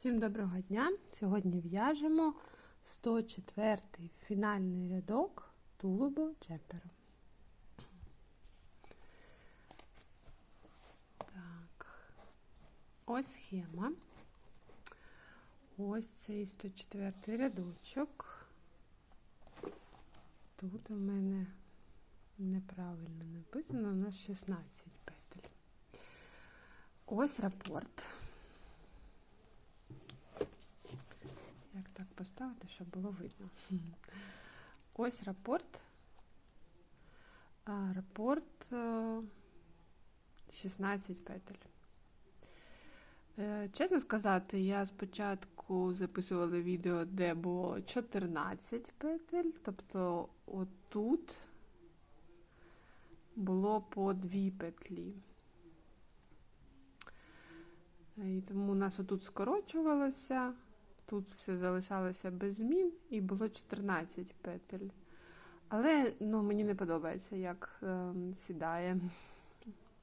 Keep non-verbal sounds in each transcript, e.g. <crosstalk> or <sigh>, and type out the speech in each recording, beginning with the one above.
Всім доброго дня! Сьогодні в'яжемо 104 фінальний рядок тулубу джемперу. Так, ось схема. Ось цей 104 рядочок. Тут у мене неправильно написано, у нас 16 петель. Ось рапорт. Як так поставити, щоб було видно? Ось рапорт. Рапорт е, 16 петель. Е, Чесно сказати, я спочатку записувала відео, де було 14 петель, тобто отут було по 2 петлі. І тому у нас отут скорочувалося. Тут все залишалося без змін і було 14 петель. Але ну, мені не подобається, як е, сідає.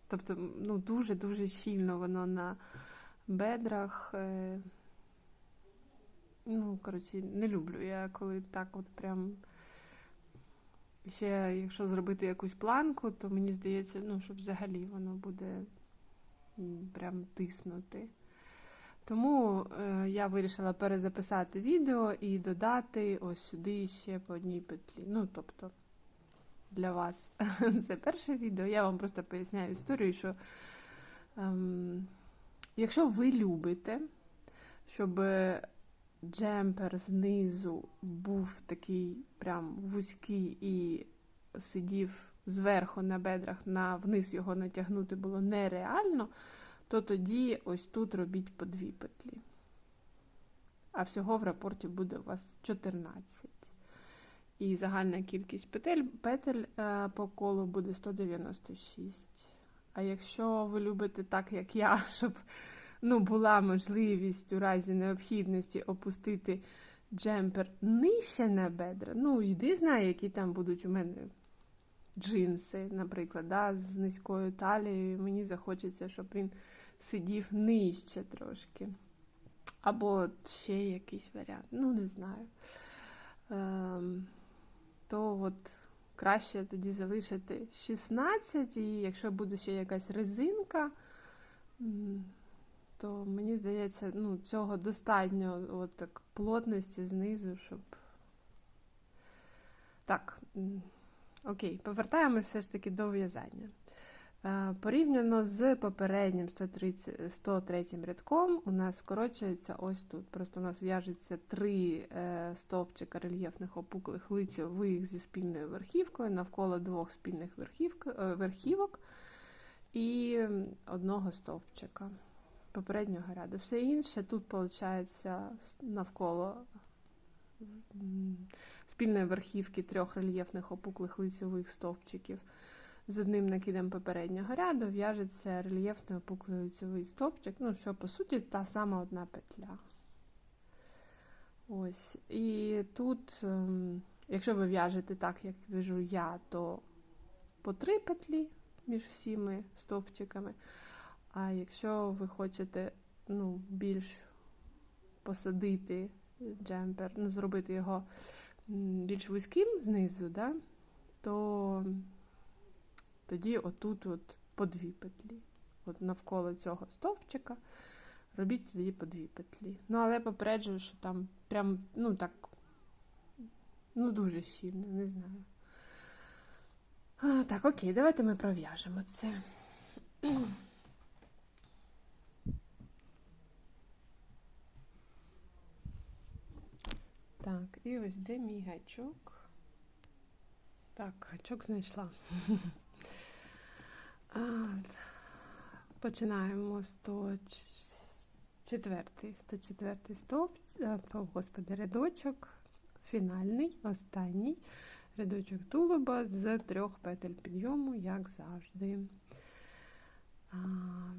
Тобто, ну, дуже-дуже щільно воно на бедрах. Е, ну, коротше, не люблю я, коли так от прям. Ще, якщо зробити якусь планку, то мені здається, ну, що взагалі воно буде прям тиснути. Тому е, я вирішила перезаписати відео і додати ось сюди ще по одній петлі. Ну, тобто, для вас <laughs> це перше відео. Я вам просто поясняю історію, що ем, якщо ви любите, щоб джемпер знизу був такий прям вузький і сидів зверху на бедрах, на вниз його натягнути було нереально то тоді ось тут робіть по дві петлі. А всього в рапорті буде у вас 14. І загальна кількість петель петель е, по колу буде 196. А якщо ви любите так, як я, <laughs> щоб ну, була можливість у разі необхідності опустити джемпер нижче на бедра, ну, йди знає, які там будуть у мене джинси, наприклад, да, з низькою талією. Мені захочеться, щоб він сидів нижче трошки. Або ще якийсь варіант, ну, не знаю. Ем, То от краще тоді залишити 16, і якщо буде ще якась резинка, то мені здається, ну, цього достатньо от так, плотності знизу, щоб. Так, окей, повертаємось все ж таки до в'язання. Е, порівняно з попереднім 130, 103 рядком, у нас скорочується ось тут. Просто у нас в'яжеться три е, стовпчика рельєфних опуклих лицьових зі спільною верхівкою, навколо двох спільних е, верхівок і одного стовпчика попереднього ряду. Все інше тут, виходить, навколо спільної верхівки трьох рельєфних опуклих лицьових стовпчиків. З одним накидом попереднього ряду в'яжеться рельєфний опуклий лицевий стовпчик, ну, що, по суті, та сама одна петля. Ось. І тут, ем, якщо ви в'яжете так, як в'яжу я, то по три петлі між всіми стовпчиками. А якщо ви хочете ну, більш посадити джемпер, ну, зробити його більш вузьким знизу, да, то тоді отут от по дві петлі. От навколо цього стовпчика робіть тоді по дві петлі. Ну, але попереджую, що там прям, ну так, ну, дуже щільно, не знаю. А, Так, окей, давайте ми пров'яжемо це. <clears throat> Так, і ось де мій гачок. Так, гачок знайшла. <laughs> Починаємо 104 104 стовп, е, господи, рядочок, фінальний, останній рядочок тулуба з трьох петель підйому, як завжди.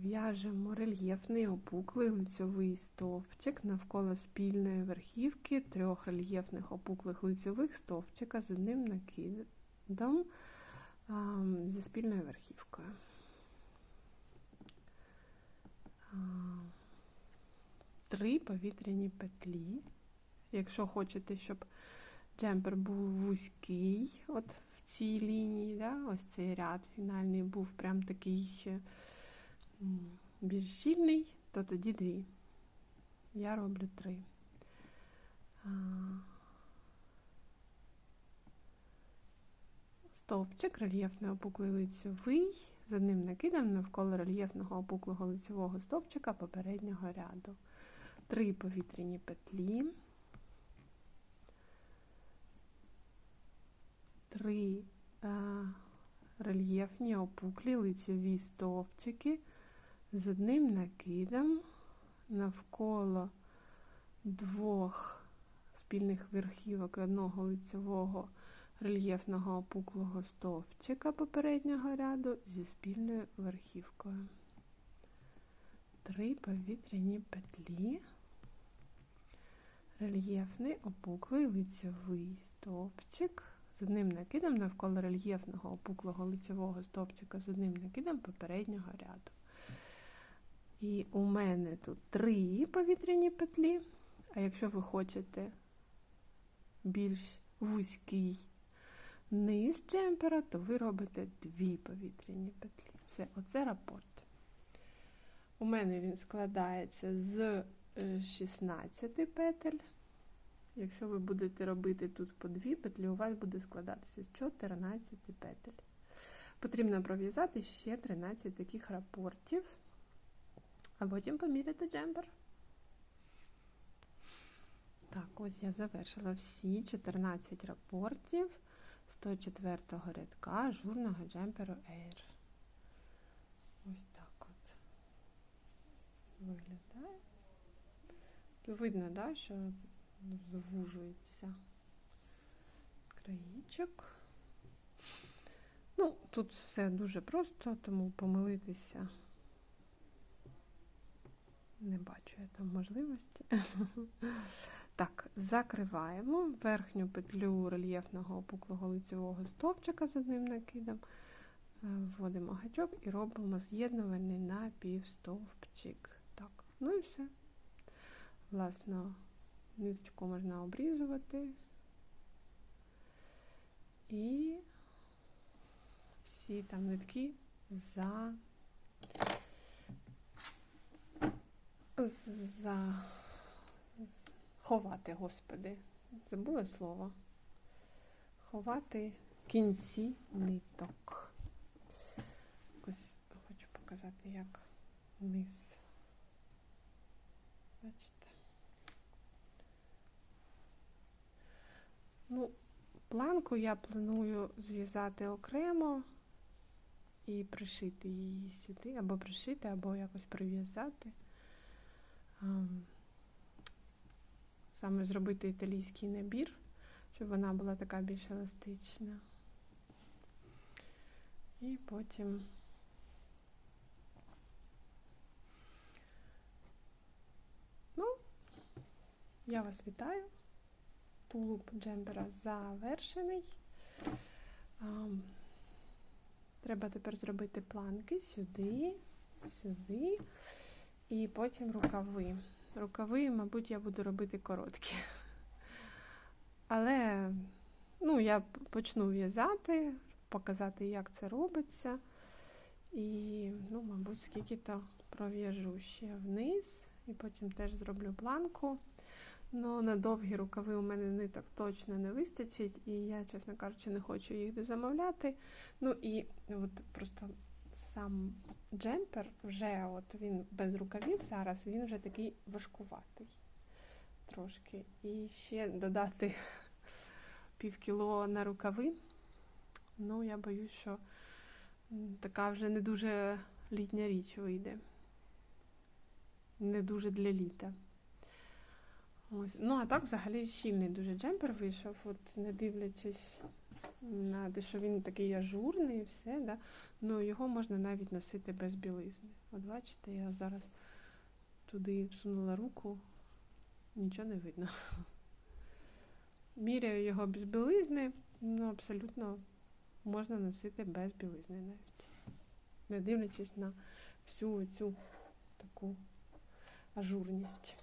В'яжемо рельєфний опуклий лицьовий стовпчик навколо спільної верхівки трьох рельєфних опуклих лицьових стовпчика з одним накидом зі спільною верхівкою. Три повітряні петлі. Якщо хочете, щоб джемпер був вузький, от в цій лінії, да, ось цей ряд фінальний був прям такий е, більш щільний, то тоді дві. Я роблю три. Стовпчик рельєфний опуклий лицьовий з одним накидом навколо рельєфного опуклого лицьового стовпчика попереднього ряду. Три повітряні петлі. Три е, рельєфні опуклі лицьові стовпчики з одним накидом навколо двох спільних верхівок одного лицьового рельєфного опуклого стовпчика попереднього ряду зі спільною верхівкою. Три повітряні петлі, рельєфний опуклий лицьовий стовпчик з одним накидом навколо рельєфного опуклого лицьового стовпчика з одним накидом попереднього ряду. І у мене тут три повітряні петлі, а якщо ви хочете більш вузький низ джемпера, то ви робите дві повітряні петлі. Все, оце рапорт. У мене він складається з е, 16 петель. Якщо ви будете робити тут по дві петлі, у вас буде складатися з 14 петель. Потрібно пров'язати ще 13 таких рапортів, а потім поміряти джемпер. Так, ось я завершила всі 14 рапортів 104 рядка ажурного джемперу Air. Ось так от виглядає. Видно, да, що звужується країчок. Ну, тут все дуже просто, тому помилитися не бачу я там можливості. <laughs> Так, закриваємо верхню петлю рельєфного опуклого лицевого стовпчика з одним накидом, е, вводимо гачок і робимо з'єднувальний напівстовпчик. Так, ну і все. Власно, ниточку можна обрізувати. І всі там нитки за, за ховати, господи. Забула слово. Ховати кінці ниток. Ось хочу показати, як низ. Бачите? Ну, планку я планую зв'язати окремо і пришити її сюди, або пришити, або якось прив'язати. Ам, Саме зробити італійський набір, щоб вона була така більш еластична. І потім ну, я вас вітаю. Тулуб джембера завершений. Треба тепер зробити планки сюди, сюди, і потім рукави. Рукави, мабуть, я буду робити короткі. Але ну, я почну в'язати, показати, як це робиться. І, ну, мабуть, скільки-то пров'яжу ще вниз, і потім теж зроблю планку. Ну, на довгі рукави у мене ниток точно не вистачить, і я, чесно кажучи, не хочу їх дозамовляти. Ну і от просто сам джемпер вже от він без рукавів зараз, він вже такий важкуватий трошки. І ще додати <laughs> пів кіло на рукави. Ну, я боюсь, що така вже не дуже літня річ вийде. Не дуже для літа. Ось. Ну, а так взагалі щільний дуже джемпер вийшов, от не дивлячись на те, що він такий ажурний і все, да? ну його можна навіть носити без білизни. От бачите, я зараз туди всунула руку, нічого не видно. Міряю його без білизни, ну абсолютно можна носити без білизни навіть. Не дивлячись на всю цю таку ажурність.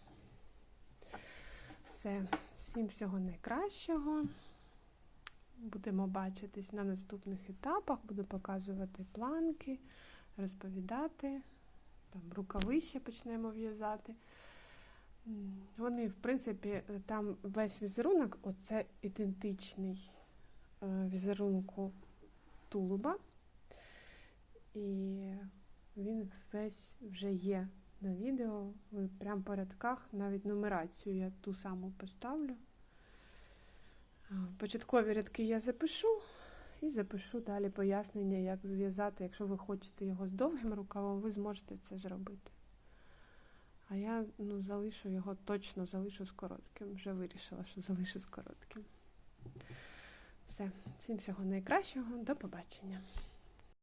Все, всім всього найкращого. Будемо бачитись на наступних етапах, буду показувати планки, розповідати. Там рукавище почнемо в'язати. Вони, в принципі, там весь візерунок, оце ідентичний е, візерунку тулуба. І він весь вже є на відео. Ви прямо по рядках, навіть нумерацію я ту саму поставлю. Початкові рядки я запишу і запишу далі пояснення, як зв'язати. Якщо ви хочете його з довгим рукавом, ви зможете це зробити. А я ну, залишу його, точно залишу з коротким. Вже вирішила, що залишу з коротким. Все, всім всього найкращого, до побачення.